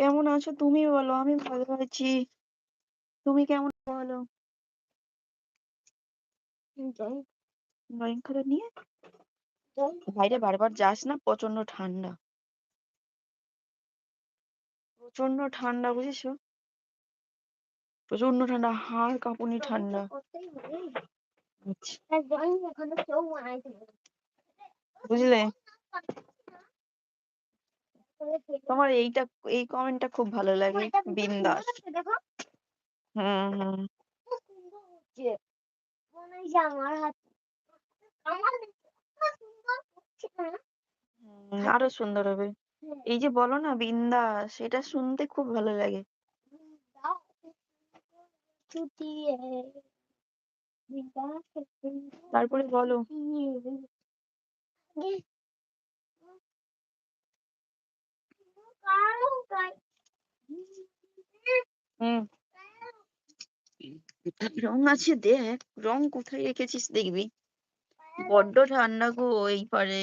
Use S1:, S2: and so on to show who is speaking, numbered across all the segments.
S1: কেমন আছো তুমি বলো আমি ভালো আছি। তুমি কেমন বলো? ড্রয়িং খাতা নিয়ে? বাইরে বারবার যাস না প্রচণ্ড ঠান্ডা। প্রচণ্ড ঠান্ডা বুঝেছ? প্রচণ্ড ঠান্ডা হাড় কাঁপুনি ঠান্ডা। আচ্ছা, বুঝলে? তোমার এইটা এই কমেন্টটা খুব ভালো লাগে বিন্দাস। হুম হুম। হুম, আরও সুন্দর হবে। এই যে বলো না বিন্দাস এটা শুনতে খুব ভালো লাগে। তারপরে বলো। হুম। রং আছে দেখ রং কোথায় রেখেছিস দেখবি? বড্ড ঠান্ডা গো এই পারে।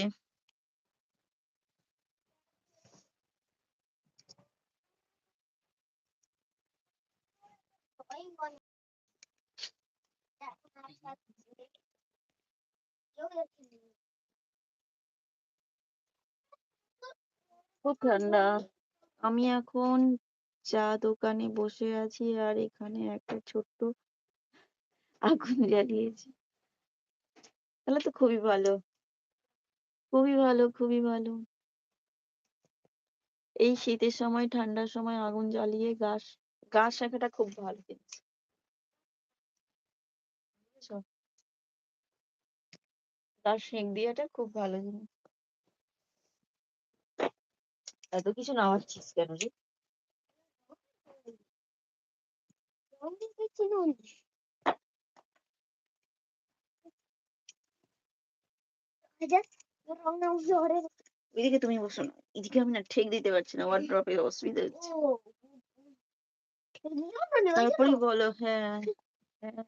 S1: খুব ঠান্ডা। আমি এখন চা দোকানে বসে আছি আর এখানে একটা ছোট্ট আগুন জ্বালিয়েছি। তাহলে তো খুবই ভালো। খুবই ভালো খুবই ভালো। এই শীতের সময়, ঠান্ডার সময় আগুন জ্বালিয়ে গাছ গাছ রাখাটা খুব ভালো জিনিস? তার সেক দেওয়াটা খুব ভালো জিনিস। এত কিছু নামাচ্ছিস কেন রে? এদিকে তুমি বসো না এদিকে আমি না ঠেক দিতে পারছি না ওয়ার্ড্রপের অসুবিধা হচ্ছে। তারপরে বলো হ্যাঁ হ্যাঁ।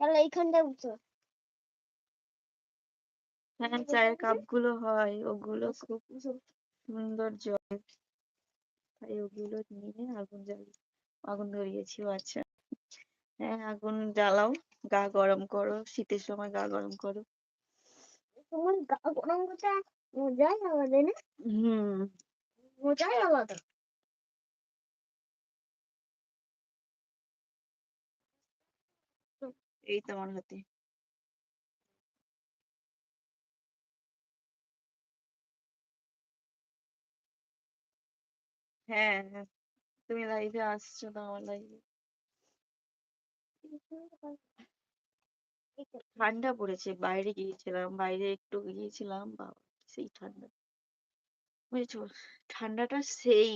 S2: তাহলে এইখানটায় বসো
S1: হ্যাঁ চায়ের কাপগুলো হয় ওগুলো খুব সুন্দর জল। তাই ওগুলো নিয়ে আগুন জ্বালিয়ে আগুন ধরিয়েছি ও আচ্ছা। হ্যাঁ আগুন জ্বালাও। গা গরম করো শীতের সময় গা গরম করো।
S2: তোমার গা গরম করতে মজাই আলাদা না?
S1: হুম।
S2: মজাই আলাদা।
S1: এই তো আমার হাতে। হ্যাঁ হ্যাঁ। তুমি লাইভে আসছো তো আমার লাইভে ঠান্ডা পড়েছে বাইরে গিয়েছিলাম বাইরে একটু গিয়েছিলাম বাবা সেই ঠান্ডা। বুঝেছ ঠান্ডাটা সেই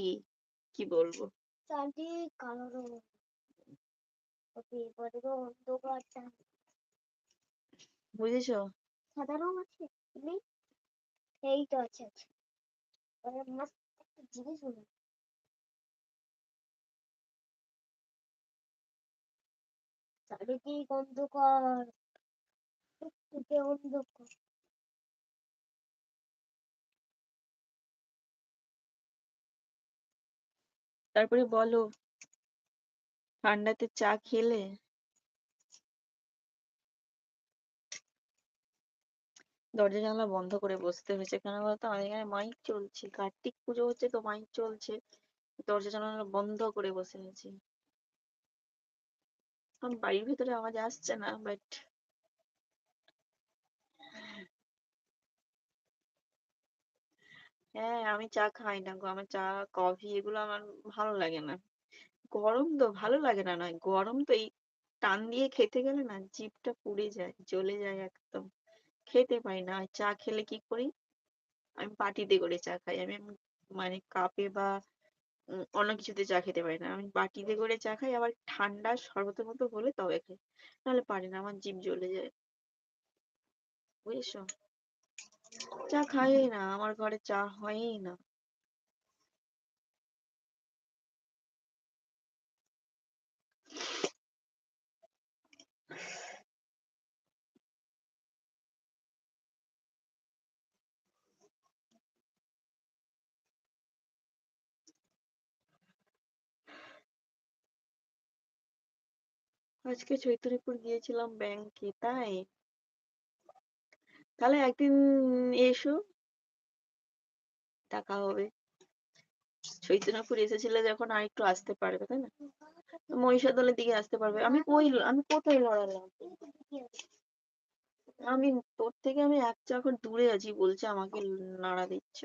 S1: কি বলব? বুঝেছ?
S2: সাদা আছে? এই তো আছে আছে। জিনিস অন্ধকার চতুর্দিকে অন্ধকার।
S1: তারপরে বলো, ঠান্ডাতে চা খেলে? দরজা জানলা বন্ধ করে বসতে হয়েছে কেন বলতো? আমাদের এখানে মাইক চলছে, কার্তিক পুজো হচ্ছে তো মাইক চলছে। দরজা জানালা বন্ধ করে বসে আছি। এখন বাড়ির ভিতরে আওয়াজ আসছে না বাট হ্যাঁ আমি চা খাই না গো, আমার চা, কফি এগুলো আমার ভালো লাগে না। গরম তো ভালো লাগে না, নয়, গরম তো এই টান দিয়ে খেতে গেলে না জিভটা পুড়ে যায়, জ্বলে যায় একদম। খেতে পারি না চা খেলে কি করি? আমি বাটিতে করে চা খাই, আমি মানে কাপে বা অন্য কিছুতে চা খেতে পারি না। আমি বাটিতে করে চা খাই, আবার ঠান্ডা শরবতের মতো হলে তবে খাই। নাহলে পারি না, আমার জিভ জ্বলে যায়। বুঝেছ? চা খাই না, আমার ঘরে চা হয়ই না। আজকে চৈতন্যপুর গিয়েছিলাম ব্যাংকে তাই তাহলে একদিন এসো দেখা হবে চৈতন্যপুর এসেছিলে যখন আর একটু আসতে পারবে তাই না মহিষাদলের দিকে আসতে পারবে আমি কই আমি কোথায় লড়ালাম আমি তোর থেকে আমি এক চাকর দূরে আছি বলছে আমাকে নাড়া দিচ্ছে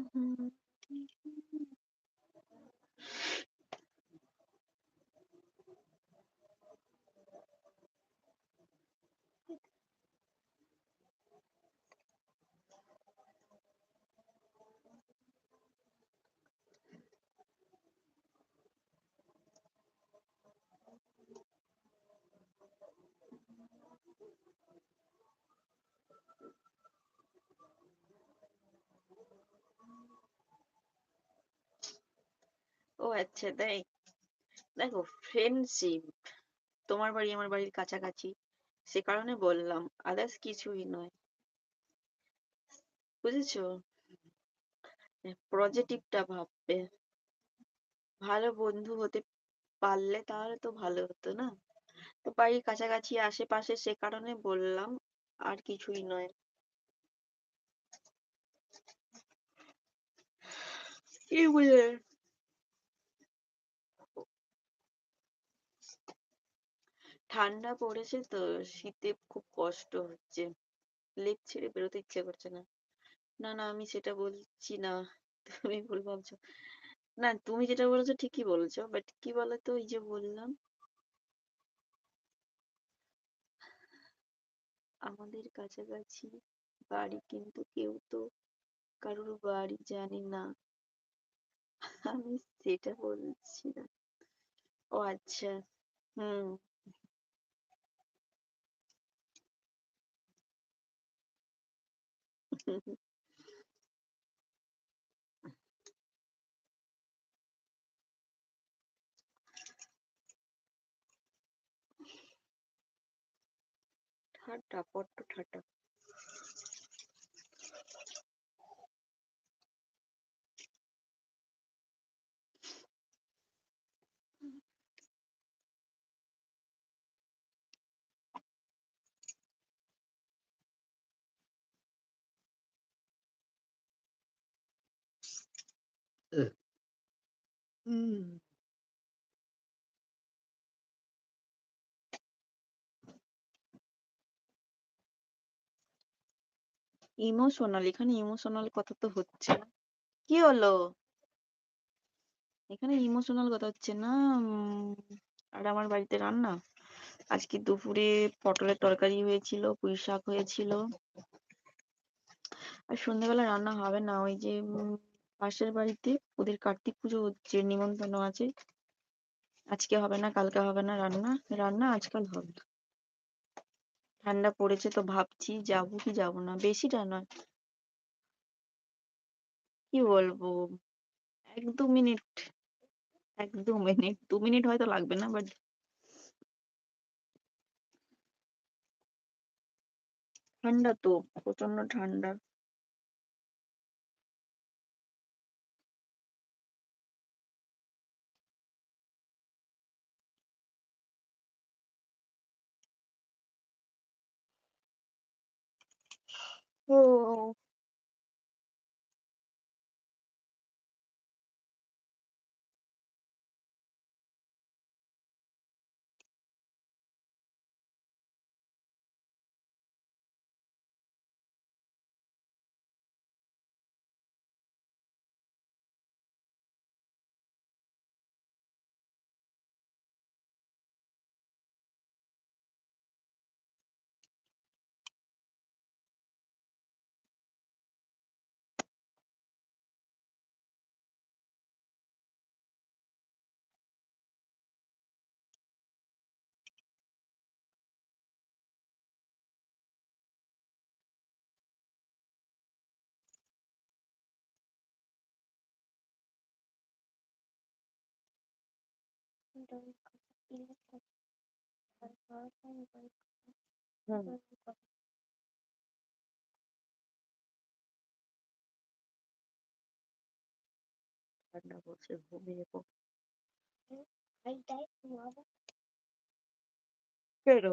S2: He was
S1: also a member of the American Legion. ও আচ্ছা তাই দেখো ফ্রেন্ডশিপ তোমার বাড়ি আমার বাড়ির কাছাকাছি, সে কারণে বললাম আদার্স কিছুই নয়। বুঝেছ? পজিটিভটা ভাববে। ভালো বন্ধু হতে পারলে তাহলে তো ভালো হতো না? তো বাড়ির কাছাকাছি, আশেপাশে সে কারণে বললাম, আর কিছুই নয়। কি বুঝলে ঠান্ডা পড়েছে তো শীতে খুব কষ্ট হচ্ছে। লেপ ছেড়ে বেরোতে ইচ্ছে করছে না। না না, আমি সেটা বলছি না। তুমি ভুল ভাবছ। না, তুমি যেটা বলেছ ঠিকই বলছো বাট কি বলতো, ওই যে বললাম, আমাদের কাছাকাছি বাড়ি কিন্তু কেউ তো কারোর বাড়ি জানি না। আমি সেটা বলছি না। ও আচ্ছা হুম। ঠাট্টা বড্ড ঠাট্টা Emotional এখানে ইমোশনাল কথা তো হচ্ছে না। কি হলো? এখানে ইমোশনাল কথা হচ্ছে না আর আমার বাড়িতে রান্না। আজকে দুপুরে পটলের তরকারি হয়েছিল, পুঁই শাক হয়েছিল। আর সন্ধ্যাবেলা রান্না হবে না, ওই যে পাশের বাড়িতে ওদের কার্তিক পুজো হচ্ছে, নিমন্ত্রণ আছে। আজকে হবে না, কালকে হবে না রান্না। রান্না আজকাল হবে। ঠান্ডা পড়েছে তো ভাবছি যাব কি যাব না বেশিটা নয়। কি বলব? এক দু মিনিট, এক দু মিনিট দু মিনিট হয়তো লাগবে না বাট ঠান্ডা তো প্রচণ্ড ঠান্ডা।
S2: ডোর প্লিজ আর পড়াশোনা করে
S1: হুম ঠান্ডা পড়ছে ঘুমিয়ে পড়
S2: I died tomorrow.
S1: কেন